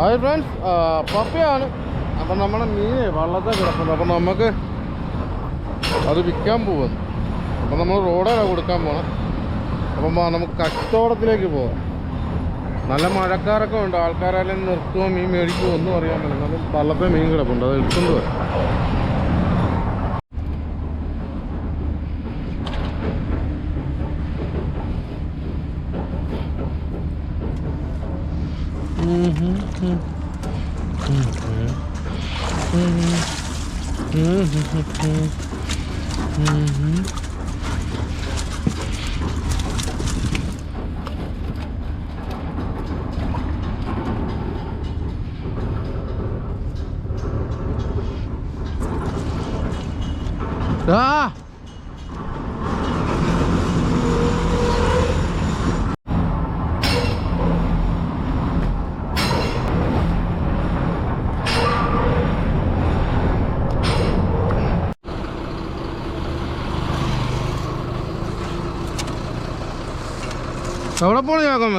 Hi friends പപ്പയാണ്. അപ്പം നമ്മുടെ മീൻ വള്ളത്തെ കിടപ്പുണ്ട് അപ്പം നമുക്ക് അത് വിൽക്കാൻ പോകുന്നു അപ്പം നമ്മൾ റോഡിലാണ് കൊടുക്കാൻ പോകണം അപ്പം നമുക്ക് കച്ചവടത്തിലേക്ക് പോകാം നല്ല മഴക്കാരൊക്കെ ഉണ്ട്. ആൾക്കാരെല്ലാം നിർത്തുമോ മീൻ മേടിക്കുമോ ഒന്നും അറിയാൻ പറ്റില്ല. വള്ളത്തെ മീൻ കിടപ്പുണ്ട്. അത് എടുത്തുകൊണ്ട് വരാം. 嗯。嗯嗯嗯嗯嗯嗯嗯 എവിടെ പോണു ഞാക്കമ്മ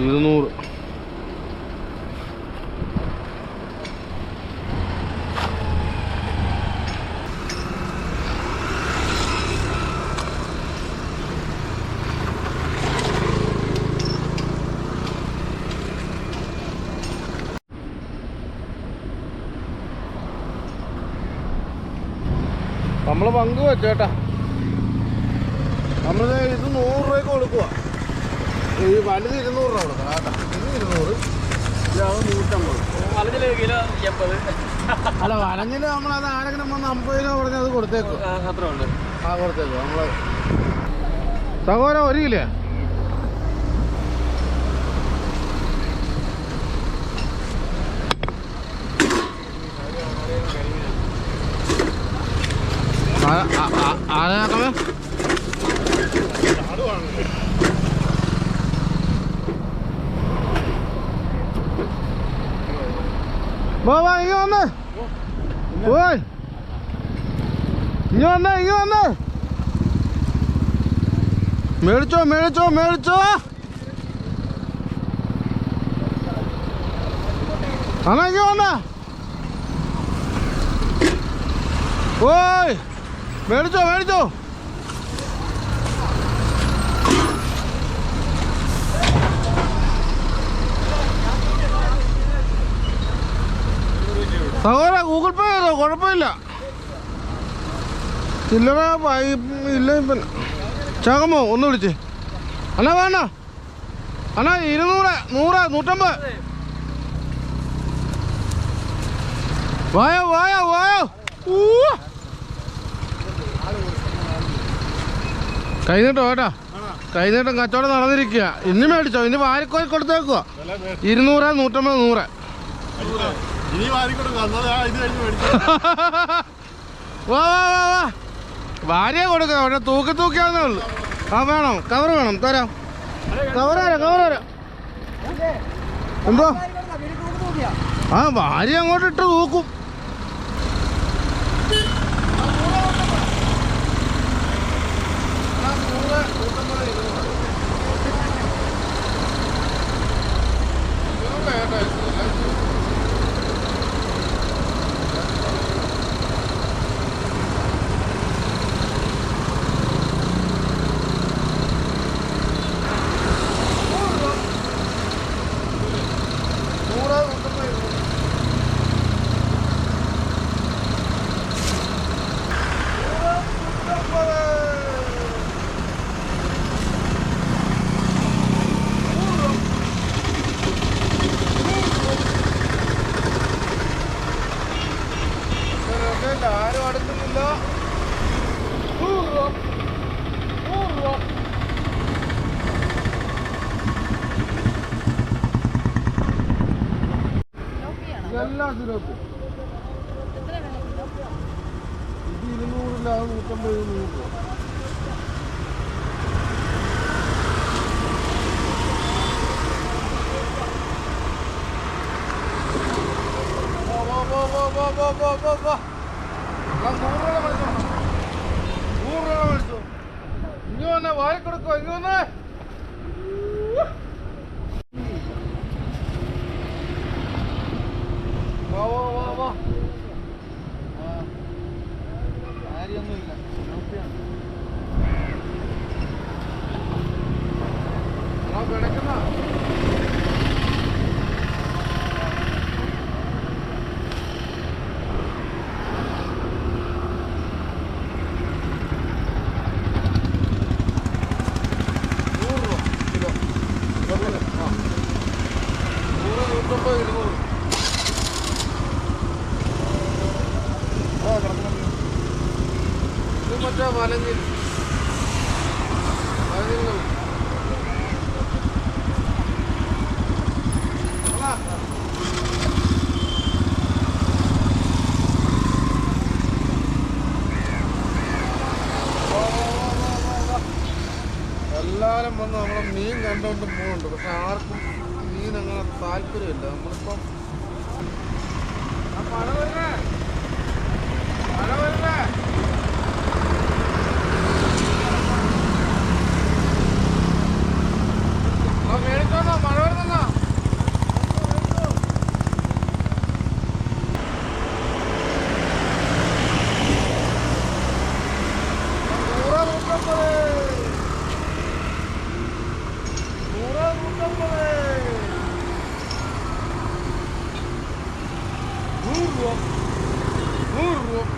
ഇരുന്നൂറ്. നമ്മൾ പങ്ക് വെച്ചേട്ടാ നമ്മൾ ഇത് നൂറ് രൂപയ്ക്ക് കൊടുക്കുക ഈ വലുത് ഇരുന്നൂറ് രൂപ കൊടുക്കണം കേട്ടോ ഇത് ഇരുന്നൂറ് ഇതാവും നൂറ്റമ്പത് വളഞ്ഞിൽ കിലോ എൺപത് അല്ല വലഞ്ഞിൽ നമ്മളത് ആരെങ്കിലും വന്ന് അമ്പത് രൂപ പറഞ്ഞാൽ അത് കൊടുത്തേക്കും? അത്ര ഉണ്ട് ആ കൊടുത്തേക്കും നമ്മൾ സഹോദരം ഒരു കിലോ ആരാക്കമേ വാ വാ ഇങ്ങ വന്ന് ഓയ് ഇങ്ങ വന്ന് ഇങ്ങ വന്ന് മേടിച്ചോ മേടിച്ചോ മേടിച്ചോ അണ്ണാ ഇങ്ങ വന്ന ഓയ് മേടിച്ചോ മേടിച്ചോ സഹോദര ഗൂഗിൾ പേ ചെയ്തോ? കുഴപ്പമില്ല. ചില്ലറ ഇല്ല ചകമോ? ഒന്ന് വിളിച്ച്. അണ്ണാ വേണ്ട അണ്ണാ. ഇരുന്നൂറ് നൂറ് നൂറ്റമ്പത്. വായോ വായോ വായോ. കഴിഞ്ഞിട്ടോ കേട്ടാ. കഴിഞ്ഞിട്ടും കച്ചവടം നടന്നിരിക്കുക ഇനി മേടിച്ചോ. ഇനി വാരിക്കോയി കൊടുത്തേക്കുക ഇരുന്നൂറ് നൂറ്റമ്പത് നൂറ്. വാ ഭാര്യ കൊടുക്കാം. അവിടെ തൂക്കി തൂക്കിയാന്നേ ഉള്ളു. ആ വേണം. കവർ വേണം. തരാം. കവർ തരാം കവർ തരാം. എന്തോ? ആ ഭാര്യ അങ്ങോട്ട് ഇട്ട് തൂക്കും. പക്ഷെ മീൻ അങ്ങനെ താല്പര്യമില്ല. നമ്മളിപ്പം Мурок. Мурок.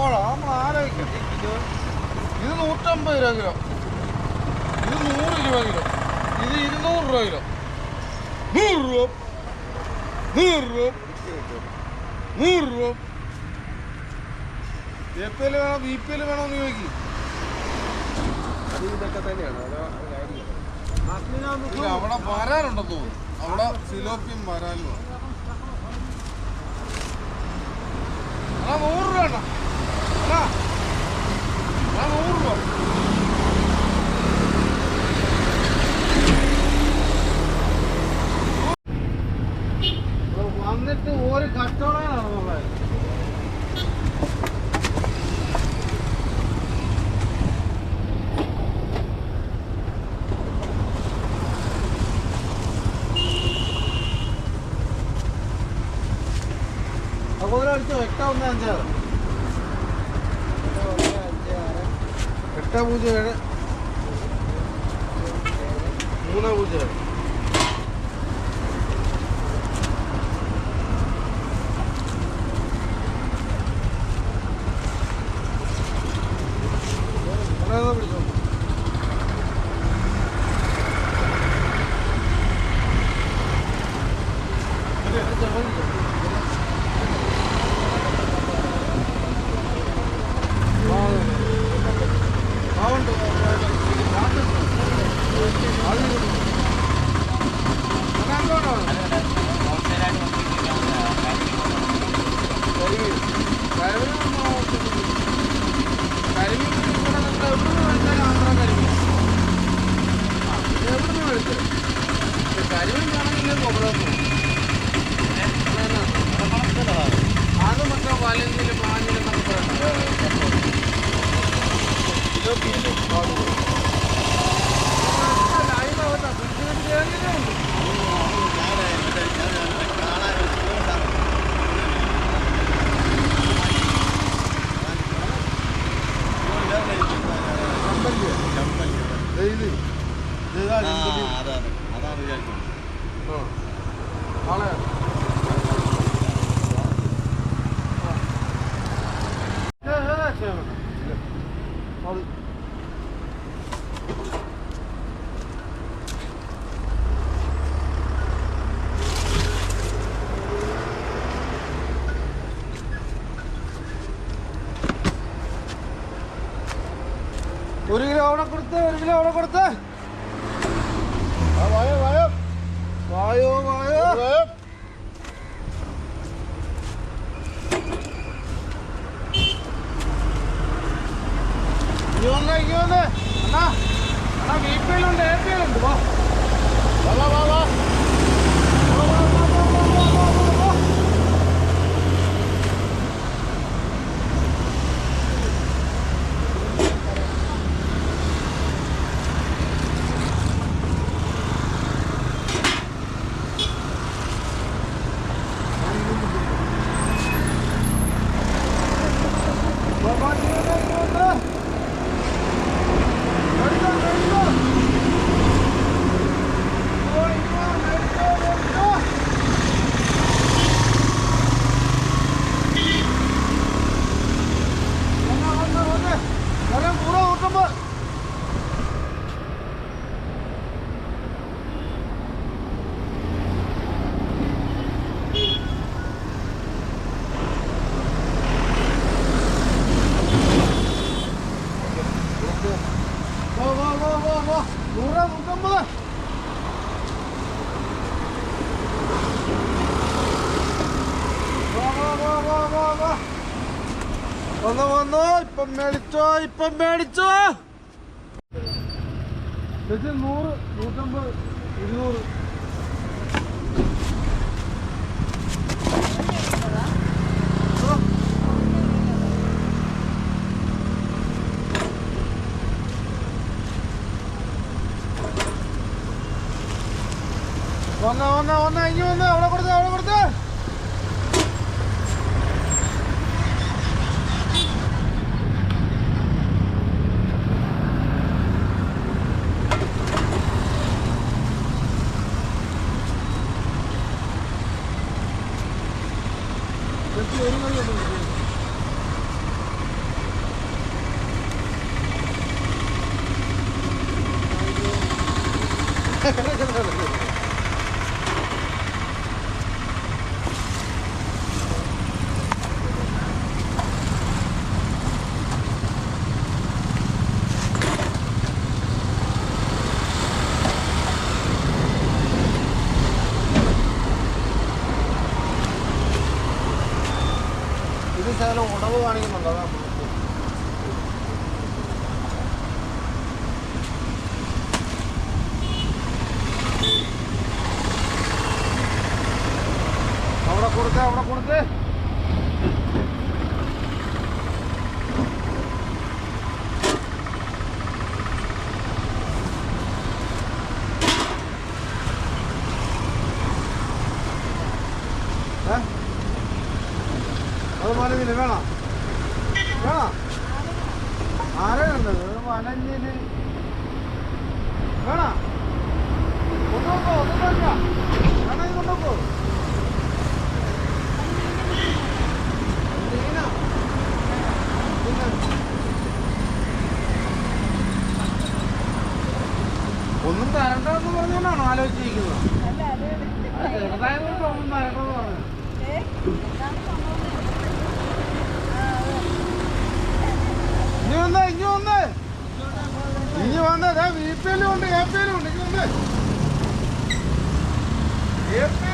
കുഴപ്പമാണ് നമ്മൾ ആലോചിക്കണം ഇത് ഇത് നൂറ്റമ്പത് രൂപ കിലോ. ഇത് നൂറ് രൂപ കിലോ. ഇത് ഇരുന്നൂറ് രൂപ കിലോ. നൂറ് രൂപ. നൂറ് രൂപ. നൂറ് രൂപ. എ പി എൽ വേണോ ബി പി എൽ വേണോ എന്ന് ചോദിക്കും. ഇതൊക്കെ തന്നെയാണ്? അവിടെ വരാനുണ്ടെന്ന് തോന്നുന്നു. അവിടെ സിലോപ്പിയും വരാലുമാണ് നൂറ് രൂപ വന്നിട്ട് ഒരു കച്ചവടമാണ് നമ്മളെ. അപ്പൊ ഒരാഴ്ച വ്യക്തം ഒന്നേ അഞ്ചാറ്. একটা বুঝে মুনা বুঝে Thank you. കൊടുത്ത് ഒരു കിലോ അവിടെ കൊടുത്ത്. അപ്പം മേടിച്ചോ. നൂറ് നൂറ്റമ്പത് ഇരുന്നൂറ്. വന്നാ വന്ന വന്ന ഇനി വന്നാ അവിടെ കൊടുത്ത് അവിടെ കൊടുത്ത്. വേണോ ഒന്നും തരണ്ടെന്ന് പറഞ്ഞുകൊണ്ടാണോ ആലോചിച്ചിരിക്കുന്നത്? ചെറുതായതുകൊണ്ടൊന്നും തരണ്ടെന്ന് പറഞ്ഞു ഇനി വന്നേ ഇനി വന്നേ. ഇനി വന്നേ. വീപ്പിലും ഉണ്ട് എ പിയിലും ഉണ്ട്. ഇനി വന്നേ. A B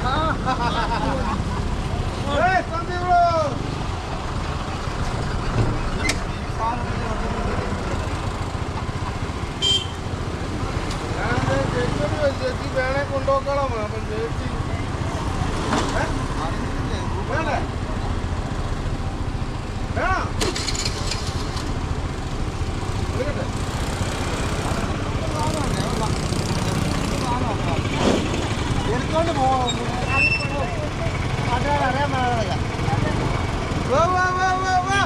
bro. ഞാനത് ചേച്ചിയോട് ചോദിച്ചു, ചേച്ചി വേണേ കൊണ്ടുപോക്കോളാം അപ്പം ചേച്ചി ഏ? വേണ്ടേ? വേണോ? എടുക്കട്ടെ? എടുത്തോണ്ട് പോവാം അറിയാൻ പാടില്ല വാ, വാ, വാ, വാ, വാ.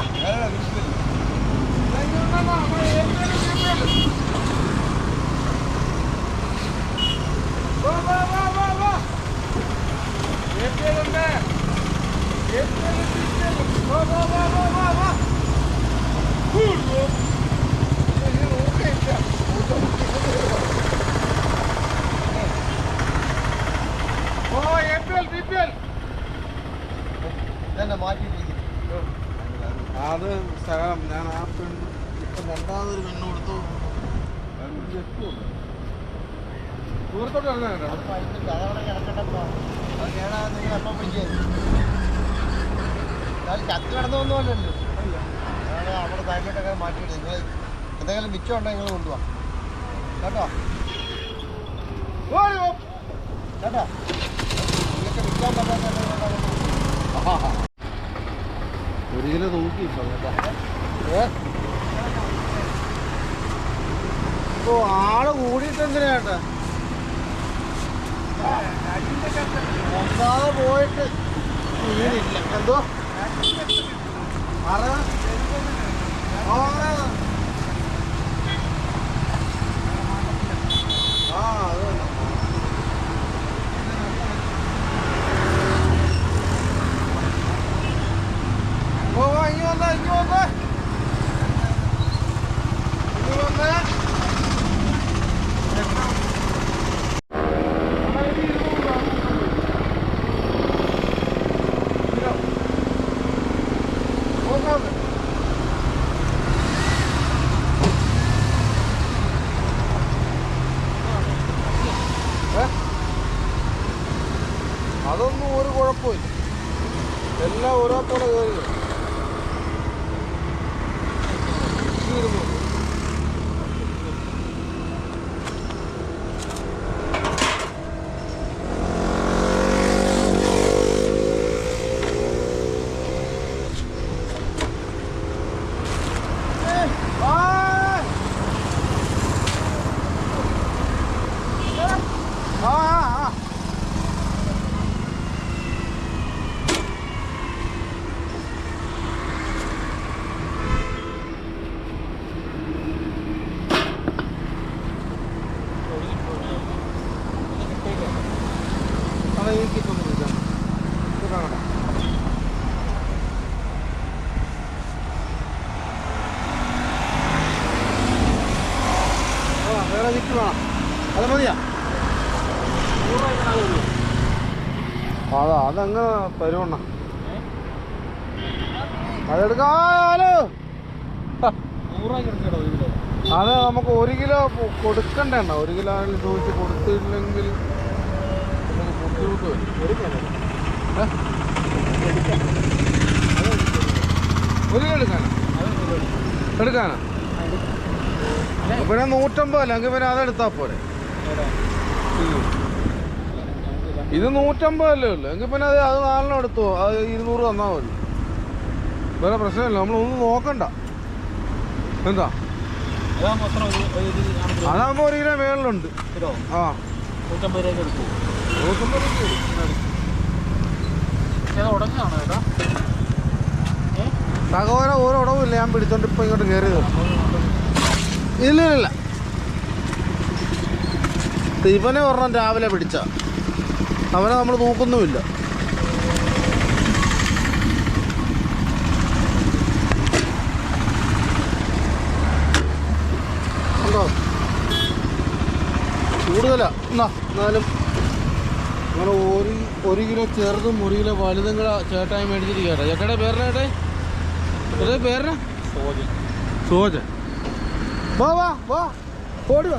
ഇതെങ്ങനെ ഉണ്ടെന്നാ? നമ്മുടെ ഏരിയയിൽ ബിപിഎൽ. അത് സ്ഥലം ഞാൻ ആ പെണ്ണ് ഇപ്പം രണ്ടാമതൊരു പെണ്ണ് കൊടുത്തു. ദൂരത്തോട്ട് കേട്ടോ. അത് കേടാ നിങ്ങൾ എപ്പം പിടിക്കുക എന്നാലും ചത്ത് കിടന്നൊന്നുമല്ലല്ലോ അതാണ് അവിടെ താഴോട്ടൊക്കെ മാറ്റിയിട്ട്. നിങ്ങൾ എന്തെങ്കിലും മിച്ചം ഉണ്ടെങ്കിൽ നിങ്ങൾ കൊണ്ടുപോവാം കേട്ടോ? കേട്ടോ? നിങ്ങൾക്ക് വിൽക്കാൻ പറ്റാത്ത ഒരു കിലോ നോക്കി ഓ ആൾ കൂടിയിട്ട് എന്തിനാ ചേട്ടാ ഒന്നാമത് പോയിട്ട് എന്തോ? ആരാ? ആ, ആ അത് തന്നെ. ഓ വാ, ഇങ്ങ് വന്നേ ഇങ്ങ് വന്നേ ഇങ്ങ് വന്നേ അതൊന്നും ഒരു കുഴപ്പമില്ല എല്ലാം ഓരോ പോലെ കയറി ആ ആ അത് എനിക്ക് ഇപ്പം വിളിക്കാം ഇത് കാണട്ടെ ആ വേറെ വിറ്റ് വേണം അത് മതിയാ അതാ അതങ്ങ് തരുവണ്ണ അതെടുക്കാലോ അത് നമുക്ക് ഒരു കിലോ കൊടുക്കണ്ടേണ്ട? ഒരു കിലോ ചോദിച്ച് കൊടുത്തില്ലെങ്കിൽ ബുദ്ധിമുട്ട് വരും? ഒരു കിലോ എടുക്കാനാ? എടുക്കാനാ പിന്നെ നൂറ്റമ്പത് അല്ലെങ്കിൽ പിന്നെ അതെടുത്താൽ പോരെ. ഇത് നൂറ്റമ്പതല്ലേ ഉള്ളു. എങ്കിൽ പിന്നെ അത് അത് നാലെണ്ണം എടുത്തോ? അത് ഇരുന്നൂറ് തന്നാൽ മതി. വേറെ പ്രശ്നമില്ല. നമ്മളൊന്നും നോക്കണ്ട. എന്താ? അതാകുമ്പോൾ ഒരു കിലോ? മേളിലുണ്ട്. ആ. നൂറ്റമ്പത് രൂപ നൂറ്റമ്പത് രൂപ തകോര ഒരു ഉടവില്ല ഞാൻ പിടിച്ചോണ്ട് ഇപ്പൊ ഇങ്ങോട്ട് കയറിയത് ഇല്ല ഇല്ല, ഇല്ല ഇവനെ ഒരെണ്ണം രാവിലെ പിടിച്ച. അവനെ നമ്മൾ നോക്കുന്നുമില്ല. ഉണ്ടോ? കൂടുതലാ. എന്നാ എന്നാലും അങ്ങനെ ഒരു ഒരു കിലോ ചെറുതും ഒരു കിലോ വലുതും കൂടെ ചേട്ടായി മേടിച്ചിരിക്കട്ടെ ചേട്ടയുടെ പേരിനെ ചേട്ടേ? ചേട്ടേ പേരിനെ സോജൻ. സോജ വാ വാ വാ. ഓടി വാ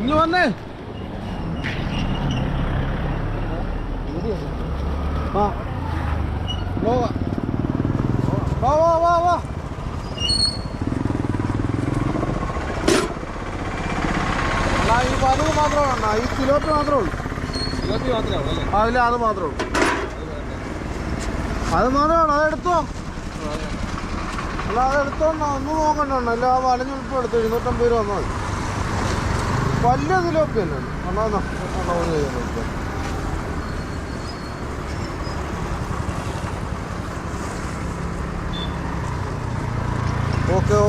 ഇങ്ങ് വന്നേ. വാ. വാ വാ. വാ വാ വാ അല്ല ഈ വലുത് മാത്രമേ ഉള്ളൂ ഈ കിലോപ്പ് മാത്രമേ ഉള്ളൂ. അതിൽ അത് മാത്രമേ ഉള്ളൂ. അത് മാത്രമാണ് അതെടുത്തോ അല്ല അത് ഒന്ന് നോക്കണ്ടോ അല്ല ആ വലഞ്ഞുൾപ്പം എടുത്തു. എഴുന്നൂറ്റമ്പത് രൂപ വന്നാൽ മതി. വലിയ ഇതിലൊക്കെ അല്ലേ ഒന്നാന്നോ ഓക്കെ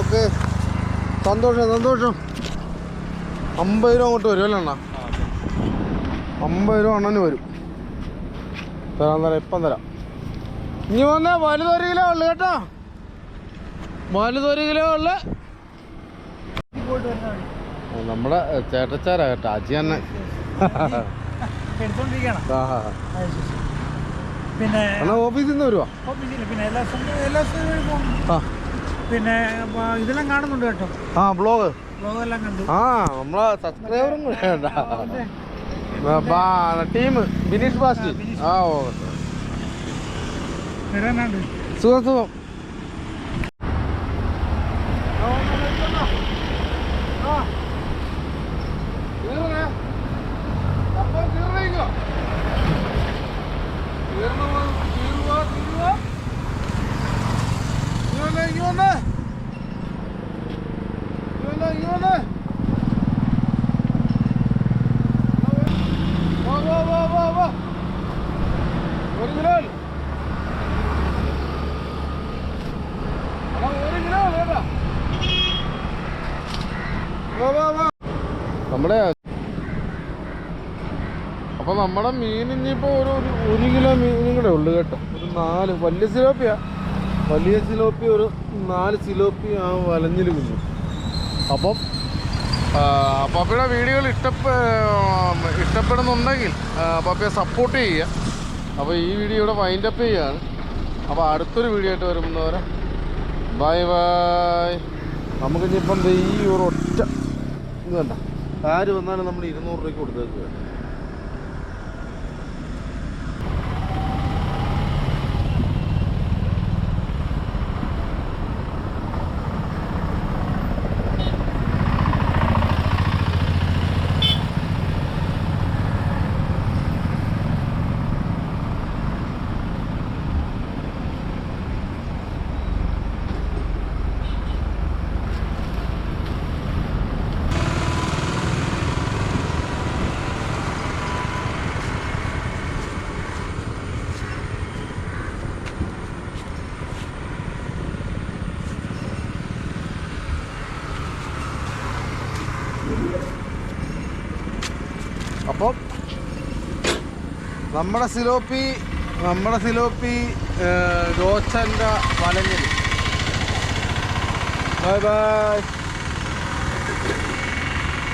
ഓക്കെ സന്തോഷം സന്തോഷം. അമ്പത് രൂപ അങ്ങോട്ട് വരും അല്ലേ അണ്ണാ? അമ്പത് രൂപ അണ്ണന് വരും. തരാം തരാം ഇപ്പം തരാം. ഇനി വന്നേ വലുതൊരു കിലോ ഉള്ളു കേട്ടോ. വലുതൊരു കിലോ ഉള്ളു. നമ്മുടെ ചേട്ടച്ചാരാ കേട്ടോ അജി തന്നെ. പിന്നെ ഓഫീസിൽ നിന്ന് വരുവാ? ഓഫീസിൽ പിന്നെ പിന്നെ എല്ലാ പിന്നെ ഇതെല്ലാം കാണുന്നുണ്ട് കേട്ടോ. ആ ബ്ലോഗ്. ലോകമെല്ലാം കണ്ടു. ആ നമ്മളെ സബ്സ്ക്രൈബറും കൂടെ ടീം ബിനീഷ് ബാസ്റ്റി ആ ഓ. സുഖം സുഖം ഒരു കിലോ അതാ ഒരു കിലോ ഉള്ളു കേട്ടോ. വാ, വാ, വാ. നമ്മുടെ അപ്പൊ നമ്മുടെ മീൻ ഇനിയിപ്പോ ഒരു ഒരു കിലോ മീനും കൂടെ ഉള്ളു കേട്ടോ. ഒരു നാല് വലിയ സിലോപ്പിയാ. വലിയ സിലോപ്പി ഒരു നാല് സിലോപ്പി ആ വലഞ്ഞിൽ കുഞ്ഞു അപ്പം പപ്പയുടെ വീഡിയോകൾ ഇഷ്ടപ്പെ ഇഷ്ടപ്പെടുന്നുണ്ടെങ്കിൽ പപ്പയെ സപ്പോർട്ട് ചെയ്യുക. അപ്പോൾ ഈ വീഡിയോ ഇവിടെ വൈൻഡപ്പ് ചെയ്യുകയാണ്. അപ്പോൾ അടുത്തൊരു വീഡിയോ ആയിട്ട് വരുമ്പോൾ ബൈ ബൈ നമുക്ക് ഇനിയിപ്പം ദേ ഈ ഒരു ഒറ്റ ഇത് വേണ്ട ആര് വന്നാലും നമ്മൾ ഇരുന്നൂറ് രൂപയ്ക്ക് കൊടുത്തേക്കുക അപ്പം നമ്മുടെ സിലോപ്പി നമ്മുടെ സിലോപ്പി ദോശന്റെ വലഞ്ഞിൽ ബൈ ബൈ.